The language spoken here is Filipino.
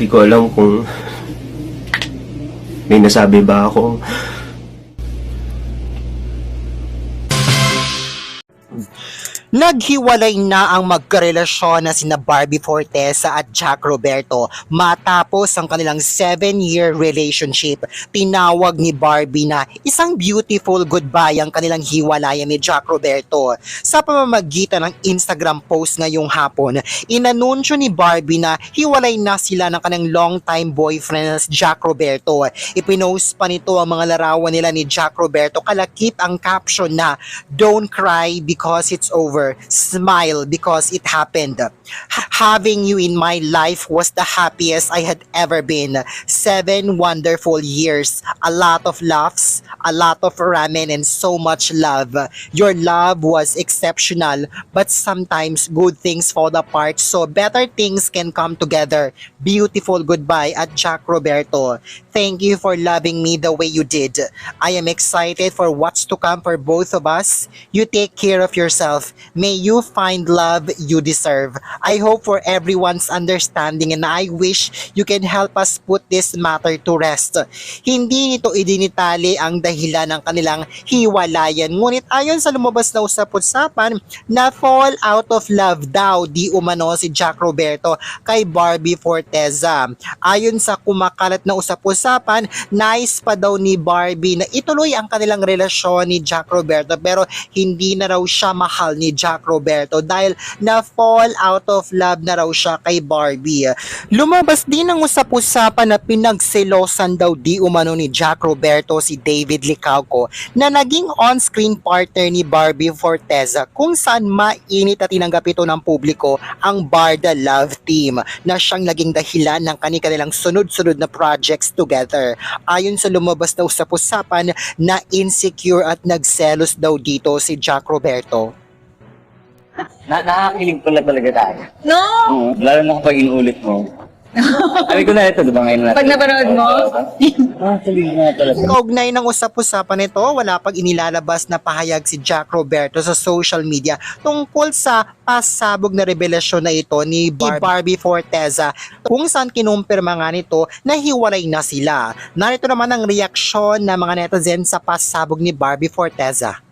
Hindi ko alam kung may nasabi ba ako. Naghiwalay na ang magkarelasyon na sina Barbie Fortesa at Jack Roberto matapos ang kanilang 7-year relationship. Tinawag ni Barbie na isang beautiful goodbye ang kanilang hiwalayan ni Jack Roberto. Sa pamamagitan ng Instagram post ngayong hapon, inanunsyo ni Barbie na hiwalay na sila ng kanyang long-time boyfriend na si Jack Roberto. Ipinost pa nito ang mga larawan nila ni Jack Roberto kalakip ang caption na Don't cry because it's over. Smile because it happened. Ha- having you in my life was the happiest I had ever been. Seven wonderful years, a lot of laughs, a lot of ramen, and so much love. Your love was exceptional, but sometimes good things fall apart, so better things can come together. Beautiful goodbye at Jack Roberto. Thank you for loving me the way you did. I am excited for what's to come for both of us. You take care of yourself. May you find love you deserve. I hope for everyone's understanding and I wish you can help us put this matter to rest. Hindi nito idinitali ang dahilan ng kanilang hiwalayan. Ngunit ayon sa lumabas na usap-usapan, na fall out of love daw di umano si Jack Roberto kay Barbie Forteza. Ayon sa kumakalat na usap-usapan, nice pa daw ni Barbie na ituloy ang kanilang relasyon ni Jack Roberto pero hindi na raw siya mahal ni Jack Roberto dahil na fall out of love na raw siya kay Barbie. Lumabas din ang usap-usapan na pinagselosan daw di umano ni Jack Roberto si David Licauco na naging on-screen partner ni Barbie Forteza kung saan mainit at tinanggap ito ng publiko ang Barda Love Team na siyang naging dahilan ng kanilang sunod-sunod na projects together. Ayon sa lumabas na usap-usapan na insecure at nagselos daw dito si Jack Roberto. Na nakakakilig pala talaga tayo. No! Oo, lalo na kapag inuulit mo. Sabi ko na ito, di ba ngayon natin? Pag napanood mo? Ah, kilig nga talaga. Kaugnay ng usap-usapan nito, wala pag inilalabas na pahayag si Jack Roberto sa social media tungkol sa pasabog na revelasyon na ito ni Barbie, Barbie Forteza kung saan kinumpirma nga nito na hiwalay na sila. Narito naman ang reaksyon ng mga netizen sa pasabog ni Barbie Forteza.